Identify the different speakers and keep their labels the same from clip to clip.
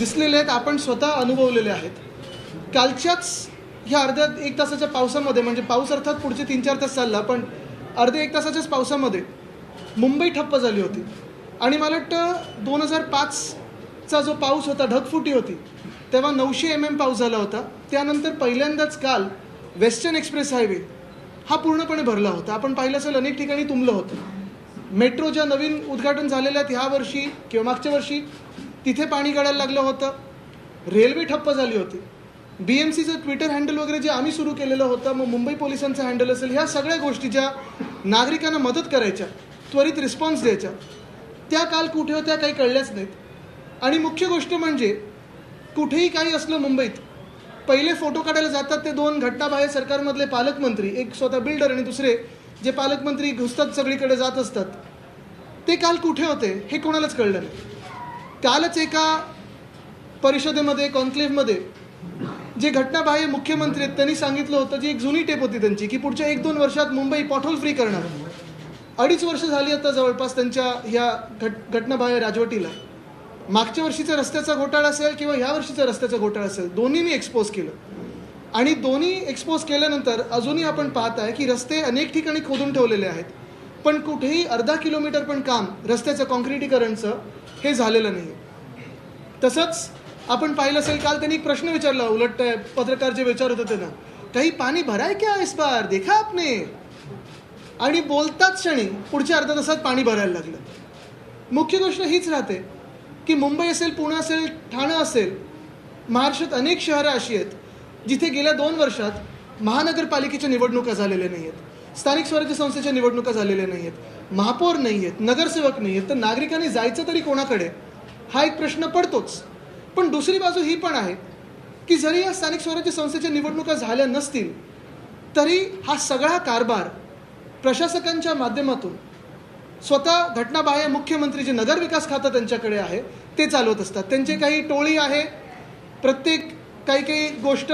Speaker 1: दिसलेले आहेत आपण स्वतः अनुभवलेले आहेत. कालच्याच ह्या अर्ध्या एक तासाच्या पावसामध्ये म्हणजे पाऊस अर्थात पुढचे तीन चार तास चालला पण अर्ध्या एक तासाच्याच पावसामध्ये मुंबई ठप्प झाली होती. आणि मला वाटतं दोन हजार पाचचा जो पाऊस होता ढगफुटी होती तेव्हा नऊशे एम एम पाऊस झाला होता. त्यानंतर पहिल्यांदाच काल वेस्टर्न एक्सप्रेस हायवे हा पूर्णपणे भरला होता. आपण पाहिलं असेल अनेक ठिकाणी तुंबलं होतं. मेट्रो ज्या नवीन उद्घाटन झालेल्या आहेत ह्या वर्षी किंवा मागच्या वर्षी तिथे पाणी गळायला लागलं होतं. रेल्वे ठप्प झाली होती. बी एम सीचं ट्विटर हँडल वगैरे जे आम्ही सुरू केलेलं होतं मग मुंबई पोलिसांचं हँडल असेल ह्या सगळ्या गोष्टी ज्या नागरिकांना मदत करायच्या त्वरित रिस्पॉन्स द्यायच्या त्या काल कुठे होत्या काही कळल्याच नाहीत. आणि मुख्य गोष्ट म्हणजे कुठेही काही असलं मुंबईत पहिले फोटो काढायला जातात ते दोन घटनाबाह्य सरकारमधले पालकमंत्री एक स्वतः बिल्डर आणि दुसरे जे पालकमंत्री घुसतात सगळीकडे जात असतात ते काल कुठे होते हे कोणालाच कळलं नाही. कालच एका परिषदेमध्ये कॉन्क्लेव्हमध्ये जे घटनाबाह्य मुख्यमंत्री आहेत त्यांनी सांगितलं होतं जी एक जुनी टेप होती त्यांची की पुढच्या एक दोन वर्षात मुंबई पॉटहोल फ्री करणार अडीच वर्ष झाली आता जवळपास त्यांच्या ह्या घट घटनाबाह्य राजवटीला. मागच्या वर्षीचा रस्त्याचा घोटाळा असेल किंवा ह्या वर्षीचा रस्त्याचा घोटाळा असेल दोन्हीनी एक्सपोज केलं. आणि दोन्ही एक्सपोज केल्यानंतर अजूनही आपण पाहत आहे की रस्ते अनेक ठिकाणी खोदून ठेवलेले आहेत. पण कुठेही अर्धा किलोमीटर पण काम रस्त्याचं कॉन्क्रिटीकरणचं हे झालेलं नाही तसंच आपण पाहिलं असेल काल त्यांनी एक प्रश्न विचारला उलट पत्रकार जे विचारत होते ना काही पाणी भराय क्या इस बार? देखा आपने? आणि बोलताच क्षणी पुढच्या अर्ध्या तासात पाणी भरायला लागलं. मुख्य गोष्ट हीच राहते की मुंबई असेल पुणे असेल ठाणं असेल महाराष्ट्रात अनेक शहरं अशी आहेत जिथे गेल्या दोन वर्षात महानगरपालिकेच्या निवडणुका झालेल्या नाही आहेत स्थानिक स्वराज्य संस्थेच्या निवडणुका झालेल्या नाही आहेत महापौर नाही आहेत नगरसेवक नाही आहेत तर नागरिकांनी जायचं तरी कोणाकडे? हा एक प्रश्न पडतोच. पण दुसरी बाजू ही पण आहे की जरी या स्थानिक स्वराज्य संस्थेच्या निवडणुका झाल्या नसतील तरी हा सगळा कारभार प्रशासकांच्या माध्यमातून स्वतः घटनाबाह्य मुख्यमंत्री जे नगरविकास खातं त्यांच्याकडे आहे ते चालवत असतात. त्यांचे काही टोळी आहे. प्रत्येक काही काही गोष्ट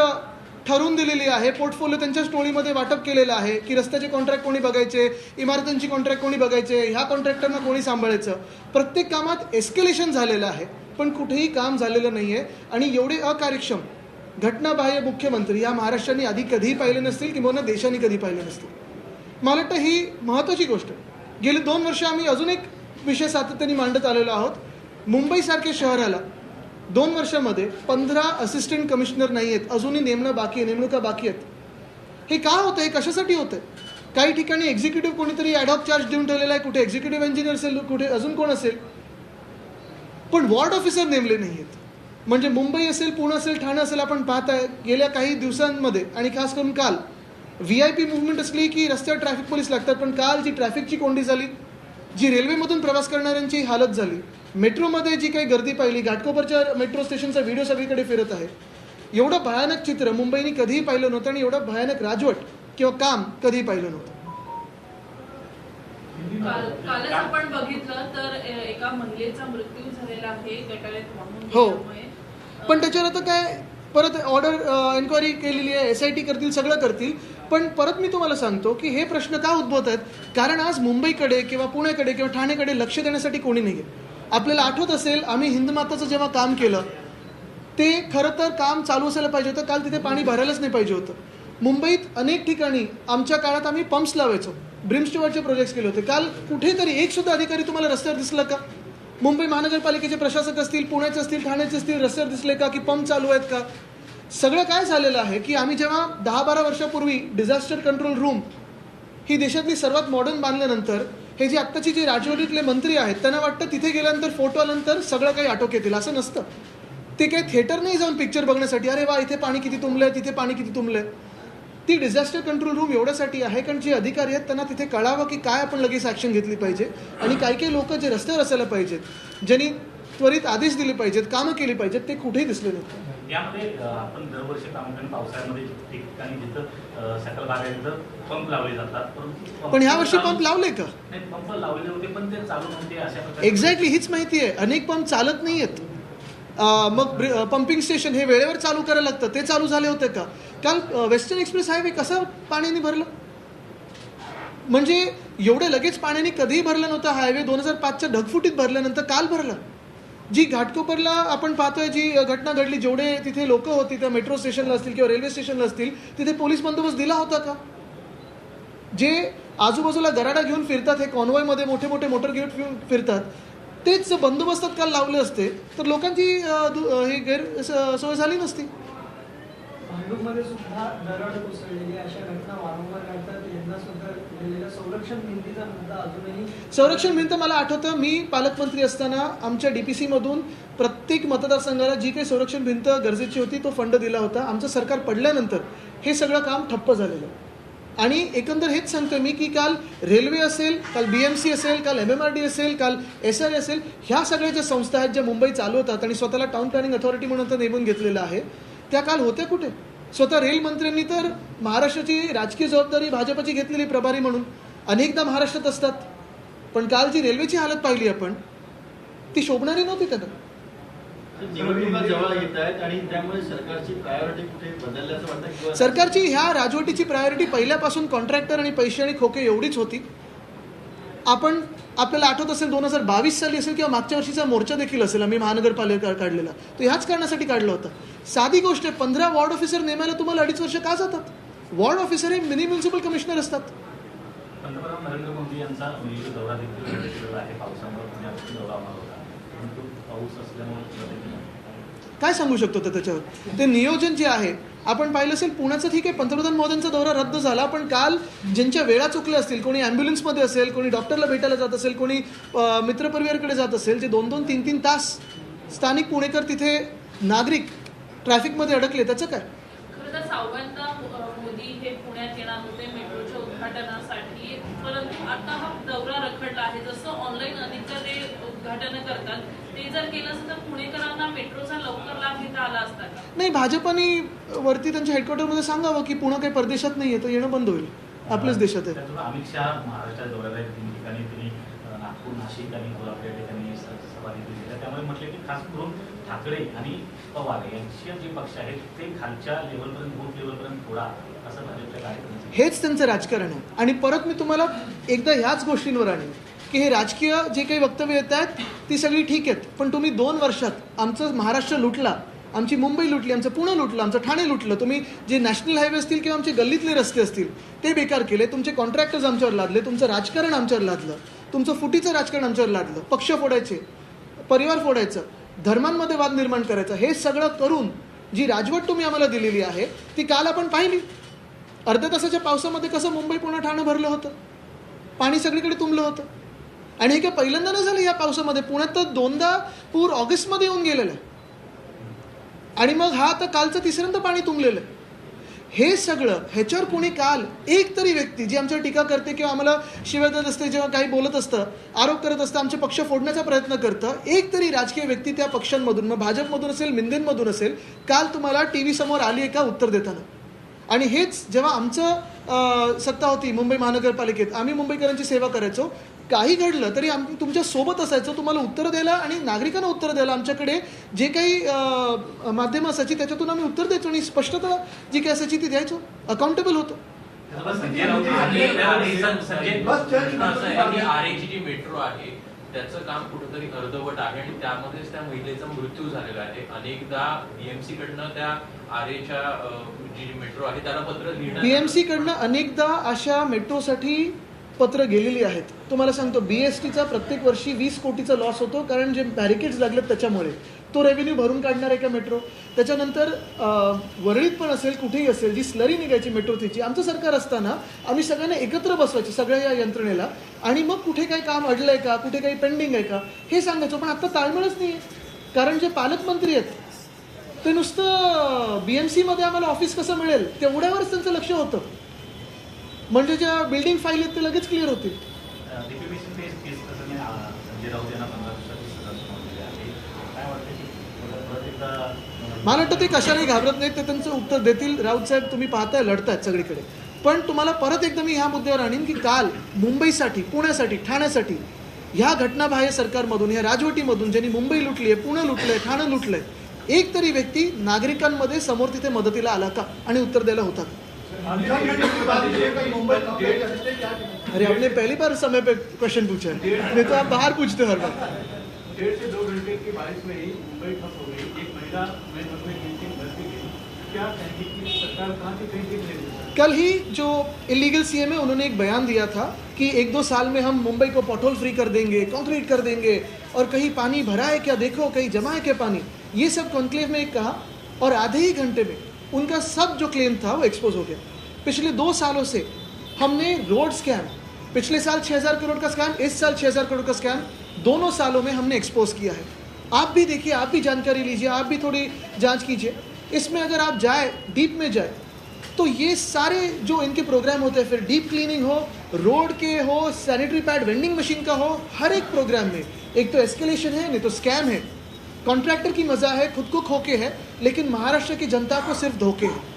Speaker 1: ठरवून दिलेली आहे. पोर्टफोलिओ त्यांच्याच टोळीमध्ये वाटप केलेलं आहे की रस्त्याचे कॉन्ट्रॅक्ट कोणी बघायचे इमारतींची कॉन्ट्रॅक्ट कोणी बघायचे ह्या कॉन्ट्रॅक्टरना कोणी सांभाळायचं? प्रत्येक कामात एस्केलेशन झालेलं आहे पण कुठेही काम झालेलं नाही आहे आणि एवढे अकार्यक्षम घटनाबाह्य मुख्यमंत्री या महाराष्ट्राने आधी कधीही पाहिले नसतील किंवा देशाने कधी पाहिले नसतील. मला वाटतं ही महत्त्वाची गोष्ट. गेली दोन वर्ष आम्ही अजून एक विषय सातत्याने मांडत आलेलो आहोत. मुंबईसारख्या शहराला दोन वर्षामध्ये पंधरा असिस्टंट कमिशनर नाही आहेत. अजूनही नेमणं बाकी आहे नेमणुका बाकी आहेत? हे का होतं हे कशासाठी होतं काही ठिकाणी एक्झिक्युटिव्ह कोणीतरी ॲडॉप चार्ज देऊन ठेवलेला आहे कुठे एक्झिक्युटिव्ह इंजिनियर असेल कुठे अजून कोण असेल? पण वॉर्ड ऑफिसर नेमले नाही आहेत. म्हणजे मुंबई असेल पुणे असेल ठाणे असेल आपण पाहताय गेल्या काही दिवसांमध्ये आणि खास करून काल व्ही आय पी मुवमेंट असली की रस्त्यावर ट्रॅफिक पोलीस लागतात पण काल जी ट्रॅफिकची कोंडी झाली जी रेल्वेमधून प्रवास करणाऱ्यांची हालत झाली मेट्रोमध्ये जी काही गर्दी पाहिली घाटकोपरच्या मेट्रो स्टेशनचा व्हिडिओ सगळीकडे फिरत आहे. एवढं भयानक चित्र मुंबईने कधीही पाहिलं नव्हतं आणि एवढं भयानक राजवट किंवा काम कधीही पाहिलं नव्हतं.
Speaker 2: काल कालच आपण बघितलं तर एका महिलेचा मृत्यू झालेला आहे
Speaker 1: हो. पण त्याच्यावर आता काय परत ऑर्डर एन्क्वायरी केलेली आहे एस आय टी करतील सगळं करतील. पण परत मी तुम्हाला सांगतो की हे प्रश्न का उद्भवत आहेत? कारण आज मुंबईकडे किंवा पुण्याकडे किंवा ठाणेकडे लक्ष देण्यासाठी कोणी नाही आहे आपल्याला आठवत असेल आम्ही हिंदमाताचं जेव्हा काम केलं ते खरं तर काम चालू असायला पाहिजे होतं. काल तिथे पाणी भरायलाच नाही पाहिजे होतं. मुंबईत अनेक ठिकाणी आमच्या काळात आम्ही पंप्स लावायचो. ब्रिमस्टोवरचे प्रोजेक्ट्स केले होते. काल कुठेतरी एक सुद्धा अधिकारी तुम्हाला रस्त्यावर दिसला का? मुंबई महानगरपालिकेचे प्रशासक असतील पुण्याचे असतील ठाण्याचे असतील रस्त्यावर दिसले का की पंप चालू आहेत का? सगळं काय झालेलं आहे की आम्ही जेव्हा दहा बारा वर्षापूर्वी डिझास्टर कंट्रोल रूम ही देशातली सर्वात मॉडर्न बांधल्यानंतर हे जे आत्ताची जे राजवटीतले मंत्री आहेत त्यांना वाटतं तिथे गेल्यानंतर फोटो आल्यानंतर सगळं काही आटोक येतील असं नसतं. ते काही थिएटर नाही जाऊन पिक्चर बघण्यासाठी अरे वा इथे पाणी किती तुंबलंय तिथे पाणी किती तुंबलंय. ती डिझास्टर कंट्रोल रूम एवढ्यासाठी आहे कारण जे अधिकारी आहेत त्यांना तिथे कळावं की काय आपण लगेच ॲक्शन घेतली पाहिजे आणि काही काही लोक जे रस्त्यावर असायला पाहिजेत ज्यांनी त्वरित आदेश दिले पाहिजेत कामं केली पाहिजेत ते कुठेही दिसले नाहीत
Speaker 3: यामध्ये आपण दरवर्षी प्रामुख्याने पावसाळ्यामध्ये ठिकठिकाणी जिथं सकल तिथं पंप लावले जातात परंतु
Speaker 1: पण ह्या वर्षी पंप लावले का?
Speaker 3: नाही पंप लावले होते पण ते चालू नव्हते अशा प्रकारे.
Speaker 1: एक्झॅक्टली हीच माहिती आहे. अनेक पंप चालत नाही आहेत मग पंपिंग स्टेशन हे वेळेवर चालू करायला लागतं. ते चालू झाले होते का? काल वेस्टर्न एक्सप्रेस हायवे कसा पाण्याने भरलं? म्हणजे एवढं लगेच पाण्याने कधीही भरलं नव्हतं. हायवे दोन हजार पाचच्या ढगफुटीत भरल्यानंतर काल भरलं. जी घाटकोपरला आपण पाहतोय जी घटना घडली जेवढे तिथे लोक होती त्या मेट्रो स्टेशनला असतील किंवा रेल्वे स्टेशनला असतील तिथे पोलीस बंदोबस्त दिला होता का? जे आजूबाजूला गराडा घेऊन फिरतात हे कॉन्वॉयमध्ये मोठे मोठे मोटर घेऊन फिरतात तेच बंदोबस्तात काल लावले असते तर लोकांची हे दु- ही गैर स- सोय झाली नसती.
Speaker 4: सुद्धा दरड कोसळलेली अशा घटना वारंवार घडतात. यंदा सुद्धा घडलेल्या संरक्षण भिंतीचा मुद्दा अजूनही
Speaker 1: संरक्षण भिंत मला आठवतं. मी पालकमंत्री असताना आमच्या डी पी सीमधून प्रत्येक मतदारसंघाला जी काही संरक्षण भिंत गरजेची होती तो फंड दिला होता. आमचं सरकार पडल्यानंतर हे सगळं काम ठप्प झालेलं. आणि एकंदर हेच सांगतोय मी की काल रेल्वे असेल काल बी एम सी असेल काल एम एम आर डी असेल काल एस आर असेल ह्या सगळ्या ज्या संस्था आहेत ज्या मुंबई चालवतात आणि स्वतःला टाउन प्लॅनिंग अथॉरिटी म्हणून आता नेमून घेतलेलं आहे त्या काल होत्या कुठे? स्वतः रेल मंत्र्यांनी तर महाराष्ट्राची राजकीय जबाबदारी भाजपची घेतलेली प्रभारी म्हणून अनेकदा महाराष्ट्रात असतात. पण काल जी रेल्वेची हालत पाहिली आपण ती शोभणारी नव्हती त्यांना.
Speaker 5: सरकारची
Speaker 1: ह्या राजवटीची प्रायोरिटी पहिल्यापासून कॉन्ट्रॅक्टर आणि पैसे आणि खोके एवढीच होती. आपण आपल्याला आठवत असेल दोन हजार बावीस साली असेल किंवा मागच्या वर्षीचा मोर्चा देखील असेल आम्ही महानगरपालिका काढलेला. तो ह्याच कारणासाठी काढला होता. साधी गोष्ट आहे पंधरा वॉर्ड ऑफिसर नेमायला तुम्हाला अडीच वर्ष का जातात? वॉर्ड ऑफिसर हे मिनी म्युन्सिपल कमिशनर असतात. काय सांगू शकतो तर त्याच्यावर? ते नियोजन जे आहे आपण पाहिलं असेल पुण्याचं ठीक आहे पंतप्रधान मोदींचा दौरा रद्द झाला पण काल ज्यांच्या वेळा चुकल्या असतील कोणी ॲम्ब्युलन्समध्ये असेल कोणी डॉक्टरला भेटायला जात असेल कोणी मित्रपरिवारकडे जात असेल जे दोन दोन तीन तीन तास स्थानिक पुणेकर तिथे नागरिक ट्रॅफिकमध्ये अडकले. त्याचं काय?
Speaker 2: मोदी हे पुण्यात येणार होते मेट्रोच्या उद्घाटनासाठी परंतु आता हा दौरा रखडला आहे. जसं ऑनलाईन अधिकच्या उद्घाटन करतात. ते जर केलं असतं तर पुणेकरांना मेट्रोचा लवकर लाभ घेता आला असता का?
Speaker 1: नाही भाजपाने वरती त्यांच्या हेडक्वार्टरमध्ये सांगावं की पुणं काही परदेशात नाही आहे तर येणं बंद होईल. आपल्याच देशात आहे.
Speaker 3: अमित शहा महाराष्ट्रात दौऱ्याला आहेत. तीन ठिकाणी त्यांनी अं, नागपूर नाशिक आणि कोल्हापूर या ठिकाणी स- सभा देखील घेतल्या त्यामुळे म्हटले की खास करून ठाकरे आणि पवार यांचे जे पक्ष आहेत ते खालच्या लेवलपर्यंत बूथ लेवलपर्यंत थोडा असं भाजपच्या कार्यक्रम
Speaker 1: हेच त्यांचं राजकारण आहे. आणि परत मी तुम्हाला एकदा ह्याच गोष्टींवर आणेन. की हे राजकीय जे काही वक्तव्य येत आहेत ती सगळी ठीक आहेत. पण तुम्ही दोन वर्षात आमचं महाराष्ट्र लुटला आमची मुंबई लुटली आमचं पुणे लुटलं आमचं ठाणे लुटलं तुम्ही जे नॅशनल हायवे असतील किंवा आमचे गल्लीतले रस्ते असतील ते बेकार केले तुमचे कॉन्ट्रॅक्टर्स आमच्यावर लादले तुमचं राजकारण आमच्यावर लादलं तुमचं फुटीचं राजकारण आमच्यावर लादलं पक्ष फोडायचे परिवार फोडायचं धर्मांमध्ये वाद निर्माण करायचा हे सगळं करून जी राजवट तुम्ही आम्हाला दिलेली आहे ती काल आपण पाहिली. अर्ध्या तासाच्या पावसामध्ये कसं मुंबई पुणे ठाणं भरलं होतं? पाणी सगळीकडे तुंबलं होतं. आणि हे काय पहिल्यांदा नाही झालं या पावसामध्ये? पुण्यात तर दोनदा पूर ऑगस्टमध्ये येऊन गेलेला. आहे आणि मग हा तर कालचं तिसऱ्यांदा पाणी तुंबलेलं. आहे हे सगळं ह्याच्यावर कोणी काल एक तरी व्यक्ती जी आमच्यावर टीका करते किंवा आम्हाला शिवाय देत असते जेव्हा काही बोलत असतं आरोप करत असतं आमचे पक्ष फोडण्याचा प्रयत्न करतं एक तरी राजकीय व्यक्ती त्या पक्षांमधून मग भाजपमधून असेल मिंदेंमधून असेल काल तुम्हाला टी व्ही समोर आली आहे का उत्तर देताना? आणि हेच जेव्हा आमचं सत्ता होती मुंबई महानगरपालिकेत आम्ही मुंबईकरांची सेवा करायचो काही घडलं तरी आम्ही तुमच्यासोबत असायचो तुम्हाला उत्तर द्यायला आणि नागरिकांना उत्तर द्यायला आमच्याकडे जे काही माध्यमं असायची त्याच्यातून आम्ही उत्तर द्यायचो आणि स्पष्टता जी काही असायची ती द्यायचो. अकाउंटेबल होतो.
Speaker 6: जी मेट्रो आहे त्याचं काम कुठेतरी अर्धवट आहे आणि त्यामध्येच त्या महिलेचा मृत्यू झालेला आहे. अनेकदा बीएमसी कडनं त्या आरेच्या जी मेट्रो आहे त्याला पत्र लिहिण्यात
Speaker 1: बीएमसी कडनं अनेकदा अशा मेट्रोसाठी पत्र गेलेली आहेत. तुम्हाला सांगतो बी एस टीचा प्रत्येक वर्षी वीस कोटीचा लॉस होतो कारण जे बॅरिकेड्स लागलेत त्याच्यामुळे. तो रेव्हेन्यू भरून काढणार आहे का मेट्रो त्याच्यानंतर वरळीत पण असेल कुठेही असेल जी स्लरी निघायची मेट्रो तिची आमचं सरकार असताना आम्ही सगळ्यांना एकत्र बसवायचे सगळ्या या यंत्रणेला. आणि मग कुठे काही काम अडलं आहे का कुठे काही पेंडिंग आहे का हे सांगायचो पण आता ताळमेळच नाही आहे कारण जे पालकमंत्री आहेत ते नुसतं बी एम सीमध्ये आम्हाला ऑफिस कसं मिळेल तेवढ्यावरच त्यांचं लक्ष होतं. म्हणजे ज्या बिल्डिंग फाईल आहेत ते लगेच क्लिअर होतील. मला वाटतं ते कशालाही घाबरत नाहीत ते त्यांचं उत्तर देतील. राऊत साहेब तुम्ही पाहताय लढतायत सगळीकडे. पण तुम्हाला परत एकदा मी ह्या मुद्द्यावर आणीन की काल मुंबईसाठी पुण्यासाठी ठाण्यासाठी ह्या घटनाबाह्य सरकारमधून ह्या राजवटीमधून ज्यांनी मुंबई लुटली आहे पुणे लुटलंय ठाणं लुटलंय एक तरी व्यक्ती नागरिकांमध्ये समोर तिथे मदतीला आला का? आणि उत्तर द्यायला होता का? अरे आपने पहली बार समय पे क्वेश्चन पूछा है। नहीं तो आप बाहर पूछते हर बार।
Speaker 7: डेढ़ से दो घंटे की बारिश में ही मुंबई ठप हो गई। एक महिला मैं क्या कहेंगे कि सरकार कहाँ से कहीं
Speaker 1: कल ही जो इलीगल सीएम है उन्होंने एक बयान दिया था कि एक दो साल में हम मुंबई को पोटोल फ्री कर देंगे कंक्रीट कर देंगे और कहीं पानी भरा है क्या? देखो कहीं जमा है क्या पानी? ये सब कॉन्क्लेव में एक कहा और आधे ही घंटे में उनका सब जो क्लेम था वो एक्सपोज हो गया। पिछले दो सालों से हमने रोड स्कैम पिछले साल 6000 करोड़ का स्कैम इस साल 6000 करोड़ का स्कैम दोनों सालों में हमने एक्सपोज किया है। आप भी देखिए, आप भी जानकारी लीजिए, आप भी थोड़ी जाँच कीजिए। इसमें अगर आप जाए डीप में जाए तो ये सारे जो इनके प्रोग्राम होते हैं, फिर डीप क्लीनिंग हो रोड के हो सैनिटरी पैड वेंडिंग मशीन का हो, हर एक प्रोग्राम में, एक तो एस्केलेशन है, नहीं तो स्कैम है। कॉन्ट्रैक्टर की मज़ा है, खुद को खोके है, लेकिन महाराष्ट्र की जनता को सिर्फ़ धोखे है।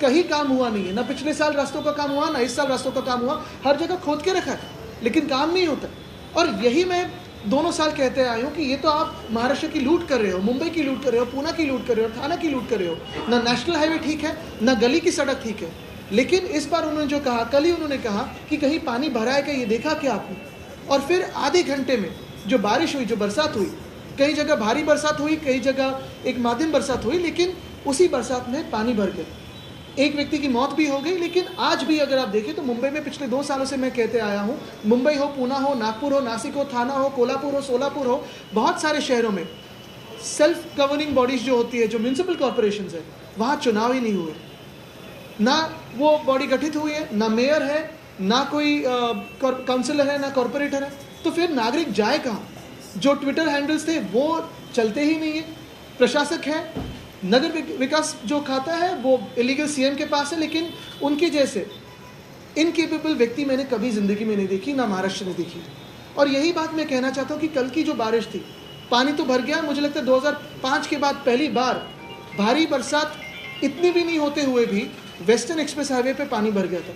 Speaker 1: कहीं काम हुआ नहीं है। ना पिछले साल रास्तों का काम हुआ, ना इस साल रास्तों का काम हुआ। हर जगह खोद के रखा है, लेकिन काम नहीं होता। और यही मैं दोनों साल कहते आया हूँ कि ये तो आप महाराष्ट्र की लूट कर रहे हो, मुंबई की लूट कर रहे हो, पूना की लूट कर रहे हो, थाना की लूट कर रहे हो। ना नेशनल हाईवे ठीक है, ना गली की सड़क ठीक है। लेकिन इस बार उन्होंने जो कहा, कल ही उन्होंने कहा कि कहीं पानी भरा है क्या, ये देखा क्या आपने? और फिर आधे घंटे में जो बारिश हुई, जो बरसात हुई, कई जगह भारी बरसात हुई, कई जगह एक माध्यम बरसात हुई, लेकिन उसी बरसात में पानी भर गया। एक व्यक्ति की मौत भी हो गई, लेकिन आज भी अगर आप देखें तो मुंबई में पिछले दो सालों से मैं कहते आया हूँ, मुंबई हो, पूना हो, नागपुर हो, नासिक हो, थाना हो, कोल्हापुर हो, सोलापुर हो, बहुत सारे शहरों में सेल्फ गवर्निंग बॉडीज जो होती है, जो म्यूनसिपल कॉरपोरेशन है, वहाँ चुनाव ही नहीं हुए। ना वो बॉडी गठित हुई है, ना मेयर है, ना कोई काउंसिलर है, ना कॉरपोरेटर है। तो फिर नागरिक जाए कहाँ? जो ट्विटर हैंडल्स थे, वो चलते ही नहीं है। प्रशासक है नगर विकास जो खाता है, वो इलीगल सीएम के पास है, लेकिन उनके जैसे इनकेपेबल व्यक्ति मैंने कभी ज़िंदगी में नहीं देखी, ना महाराष्ट्र ने देखी। और यही बात मैं कहना चाहता हूँ कि कल की जो बारिश थी, पानी तो भर गया, मुझे लगता है 2005 के बाद पहली बार भारी बरसात इतनी भी नहीं होते हुए भी वेस्टर्न एक्सप्रेस हाईवे पे पानी भर गया था।